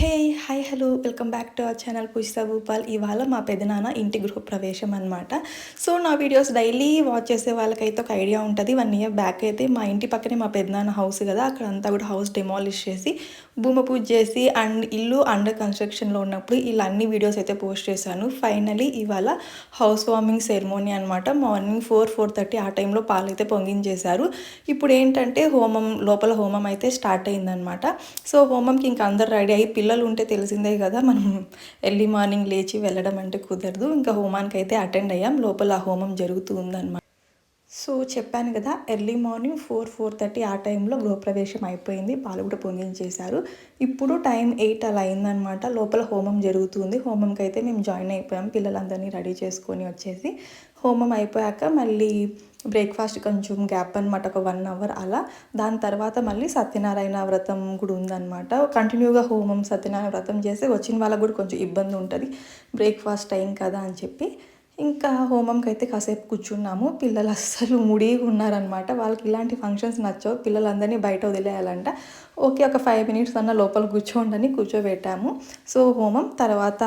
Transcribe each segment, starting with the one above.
Hey hi hello welcome back to our channel Poojitha Bhupal ఇవాళ మా పెదనాన్న ఇంటి గృహప్రవేశం అనమాట సో నా వీడియోస్ డైలీ వాచ్ చేసే వాళ్ళకైతే ఒక ఐడియా ఉంటుంది. వన్ ఇయర్ బ్యాక్ అయితే మా ఇంటి పక్కనే మా పెదనాన్న హౌస్ కదా. అక్కడ అంతా కూడా హౌస్ డెమాలిష్ చేసి భూమి పూజ చేసి అండ్ ఇల్లు అండర్ కన్స్ట్రక్షన్లో ఉన్నప్పుడు ఇలా అన్ని వీడియోస్ అయితే పోస్ట్ చేశాను. ఫైనలీ ఇవాళ హౌస్ వార్మింగ్ సెరమోనీ అనమాట మార్నింగ్ ఫోర్ ఫోర్ థర్టీ ఆ టైంలో పాలు అయితే పొంగించేశారు. ఇప్పుడు ఏంటంటే హోమం లోపల హోమం అయితే స్టార్ట్ అయిందనమాట సో హోమంకి ఇంకా అందరు రెడీ అయ్యి పిల్లలు ఉంటే తెలిసిందే కదా మనం ఎర్లీ మార్నింగ్ లేచి వెళ్ళడం అంటే కుదరదు. ఇంకా హోమానికి అయితే అటెండ్ అయ్యాం. లోపల ఆ హోమం జరుగుతూ ఉందన్నమాట. సో చెప్పాను కదా early morning four four thirty ఆ టైంలో గృహప్రవేశం అయిపోయింది. పాలు కూడా పొంగించేశారు. ఇప్పుడు టైం ఎయిట్ అలా అయిందనమాట లోపల హోమం జరుగుతుంది. హోమంకి అయితే మేము జాయిన్ అయిపోయాం. పిల్లలందరినీ రెడీ చేసుకొని వచ్చేసి హోమం అయిపోయాక మళ్ళీ బ్రేక్ఫాస్ట్ కొంచెం గ్యాప్ అనమాట ఒక వన్ అవర్ అలా. దాని తర్వాత మళ్ళీ సత్యనారాయణ వ్రతం కూడా ఉందన్నమాట. కంటిన్యూగా హోమం సత్యనారాయణ వ్రతం చేస్తే వచ్చిన వాళ్ళకు కూడా కొంచెం ఇబ్బంది ఉంటుంది. బ్రేక్ఫాస్ట్ టైం కదా అని చెప్పి ఇంకా హోమంకి అయితే కాసేపు కూర్చున్నాము. పిల్లలు అస్సలు ముడిగా ఉన్నారనమాట వాళ్ళకి ఇలాంటి ఫంక్షన్స్ నచ్చవు. పిల్లలందరినీ బయట వదిలేయాలంట. ఓకే ఒక ఫైవ్ మినిట్స్ అన్న లోపల కూర్చోండి కూర్చోబెట్టాము. సో హోమం తర్వాత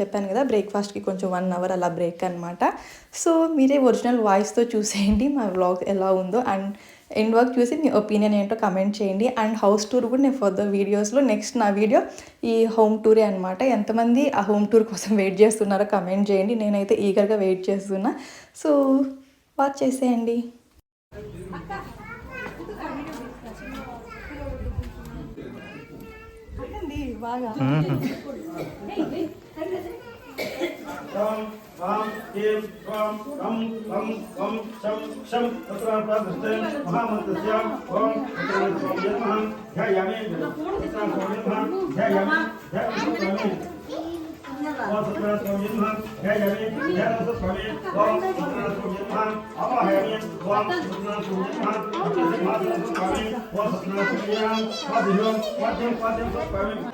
చెప్పాను కదా బ్రేక్ఫాస్ట్కి కొంచెం వన్ అవర్ అలా బ్రేక్ అనమాట సో మీరే ఒరిజినల్ వాయిస్తో చూసేయండి. మా వ్లాగ్ ఎలా ఉందో. అండ్ ఎండ్ వర్క్ చూసి మీ ఒపీనియన్ ఏంటో కమెంట్ చేయండి. అండ్ హౌస్ టూర్ కూడా నేను ఫర్దర్ వీడియోస్లో నెక్స్ట్ నా వీడియో ఈ హోమ్ టూరే అనమాట ఎంతమంది ఆ హోమ్ టూర్ కోసం వెయిట్ చేస్తున్నారో కమెంట్ చేయండి. నేనైతే ఈగర్గా వెయిట్ చేస్తున్నా. సో వాచ్ చేసేయండి. బాగా शं माँ देव त्वां खं खं खं शं शं तत्रार्थदृष्टे महामन्त्रस्य ॐ तत्रार्थस्वामिने नमः ध्यायामि तत्रार्थस्वामिने नमः ध्यायामि ध्यायामि ओम सत्रास्वामिने नमः ध्यायामि ध्यायामि ओम सत्रास्वामिने नमः आवाहयामि ओम सत्रास्वामिने नमः ओम सत्रास्वामिने नमः ओम सत्रास्वामिने नमः ओम सत्रास्वामिने नमः ओम सत्रास्वामिने नमः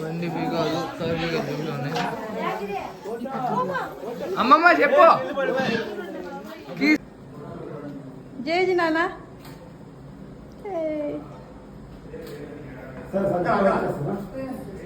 బండి బీగాలు ఖాళీగా జూలు ఉన్నాయి అమ్మమ్మ చెప్పు. జేజీ నాన్న.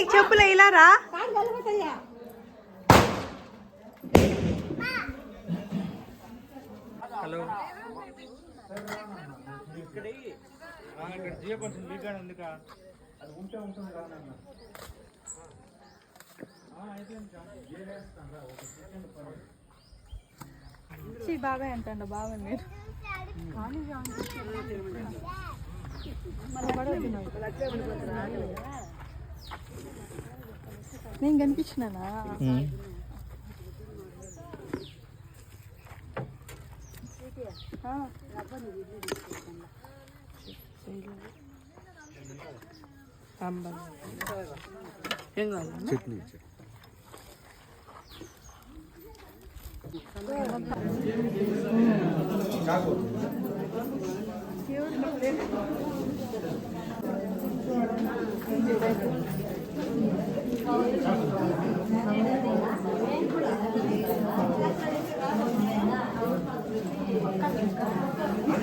నీకు చెప్పులే ఇలా రా. హలో. ఇక్కడ ఇక్కడ జియో కొంచెం లీక్ అని ఉంది కా అది ఉంటే ఉంటుంది రానన్న బాబాయ్ అంటాడు బాబాయ్ మీరు Nengem geçinen ha. Ha, sambar ఏం కావాలి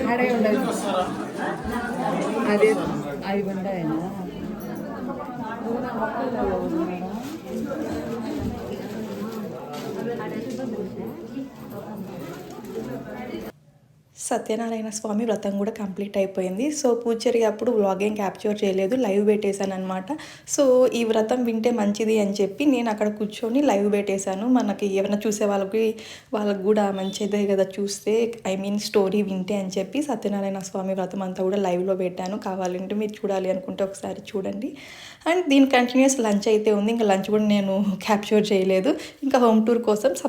ఆడే ఉండదు అదే అవి ఉంటాయనా సత్యనారాయణ స్వామి వ్రతం కూడా కంప్లీట్ అయిపోయింది. సో పూజ జరిగేటప్పుడు వ్లాగ్ ఏం క్యాప్చర్ చేయలేదు లైవ్ పెట్టేశాను అనమాట సో ఈ వ్రతం వింటే మంచిది అని చెప్పి నేను అక్కడ కూర్చొని లైవ్ పెట్టేశాను. మనకి ఏమైనా చూసే వాళ్ళకి వాళ్ళకి కూడా మంచిదే కదా చూస్తే ఐ మీన్ స్టోరీ వింటే అని చెప్పి సత్యనారాయణ స్వామి వ్రతం అంతా కూడా లైవ్లో పెట్టాను. కావాలంటే మీరు చూడాలి అనుకుంటే ఒకసారి చూడండి. అండ్ దీని కంటిన్యూస్ లంచ్ అయితే ఉంది. ఇంకా లంచ్ కూడా నేను క్యాప్చర్ చేయలేదు. ఇంకా హోమ్ టూర్ కోసం